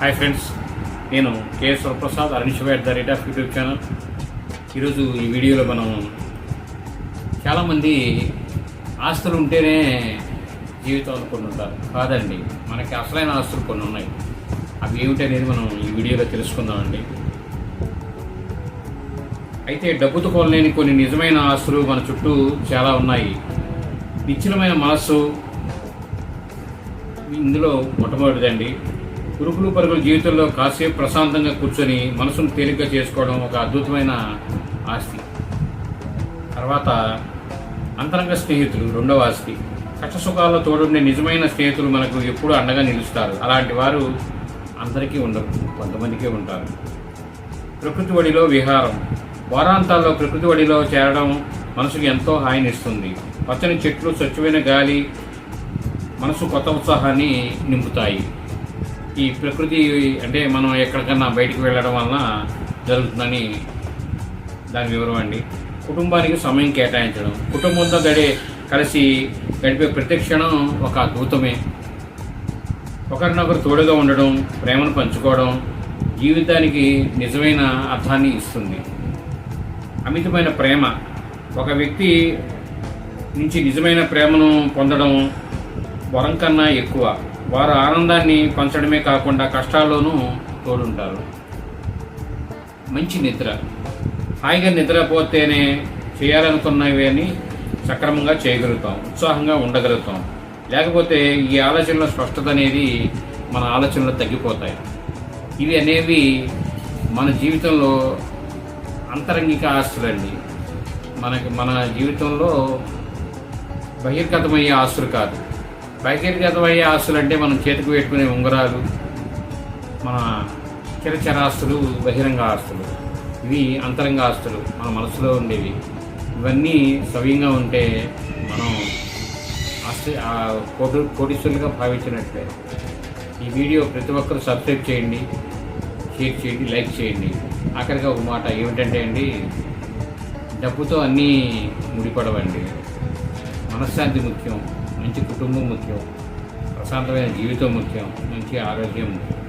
Hi friends నేను K Prasad Aranya at the rate of YouTube channel ఈరోజు ఈ వీడియోలో మనం చాలామంది ఆస్తులు ఉంటేనే జీవితం అనుకుంటుంటారు కాదండి మనకి అసలైన ఆస్తులు కొన్ని ఉన్నాయి. అవి ఏమిటనేది మనం ఈ వీడియోలో తెలుసుకుందామండి. అయితే డబ్బుతో కొనలేని కొన్ని నిజమైన ఆస్తులు మన చుట్టూ చాలా ఉన్నాయి. నిశ్చలమైన మనస్సు ఇందులో మొట్టమొదటిదండి ఉరుకులు పరుగుల జీవితంలో కాసేపు ప్రశాంతంగా కూర్చొని మనసును తేలిగ్గా చేసుకోవడం ఒక అద్భుతమైన ఆస్తి. తర్వాత అంతరంగ స్నేహితులు రెండవ ఆస్తి. కష్ట సుఖాల్లో తోడుండే నిజమైన స్నేహితులు మనకు ఎప్పుడూ అండగా నిలుస్తారు. అలాంటి వారు అందరికీ ఉండరు కొంతమందికే ఉంటారు. ప్రకృతి ఒడిలో విహారం. వారాంతాల్లో ప్రకృతి ఒడిలో చేరడం మనసుకు ఎంతో హాయినిస్తుంది. పచ్చని చెట్లు స్వచ్ఛమైన గాలి మనసు కొత్త ఉత్సాహాన్ని నింపుతాయి. ఈ ప్రకృతి అంటే మనం ఎక్కడికన్నా బయటికి వెళ్ళడం వలన జరుగుతుందని దాని వివరం అండి. కుటుంబానికి సమయం కేటాయించడం. కుటుంబంతో గడే కలిసి గడిపే ప్రతి క్షణం ఒక అద్భుతమే. ఒకరినొకరు తోడుగా ఉండడం ప్రేమను పంచుకోవడం జీవితానికి నిజమైన అర్థాన్ని ఇస్తుంది. అమితమైన ప్రేమ. ఒక వ్యక్తి నుంచి నిజమైన ప్రేమను పొందడం వరం కన్నా ఎక్కువ. వారు ఆనందాన్ని పంచడమే కాకుండా కష్టాల్లోనూ తోడుంటారు. మంచి నిద్ర. హాయిగా నిద్రపోతేనే చేయాలనుకున్నవి అని సక్రమంగా చేయగలుగుతాం ఉత్సాహంగా ఉండగలుగుతాం. లేకపోతే ఈ ఆలోచనల స్పష్టత అనేది మన ఆలోచనలు తగ్గిపోతాయి. ఇవి అనేవి మన జీవితంలో అంతరంగిక ఆస్తులండి. మనకి మన జీవితంలో బహిర్గతమయ్యే ఆస్తులు కాదు. బహిర్గతమయ్యే ఆస్తులు అంటే మనం చేతికి పెట్టుకునే ఉంగరాలు మన చిరచరాస్తులు బహిరంగ ఆస్తులు. ఇవి అంతరంగ ఆస్తులు మన మనసులో ఉండేవి. ఇవన్నీ సవ్యంగా ఉంటే మనం ఆస్తి ఆ కోటి కోటీశ్వరులుగా భావించినట్లే. ఈ వీడియో ప్రతి ఒక్కరు సబ్స్క్రైబ్ చేయండి షేర్ చేయండి లైక్ చేయండి. ఆఖరిగా ఒక మాట ఏమిటంటే అండి డబ్బుతో అన్నీ ముడిపడవండి. మనశ్శాంతి ముఖ్యం. మంచి కుటుంబం ముఖ్యం ప్రశాంతమైన జీవితం ముఖ్యం మంచి ఆరోగ్యం ముఖ్యం.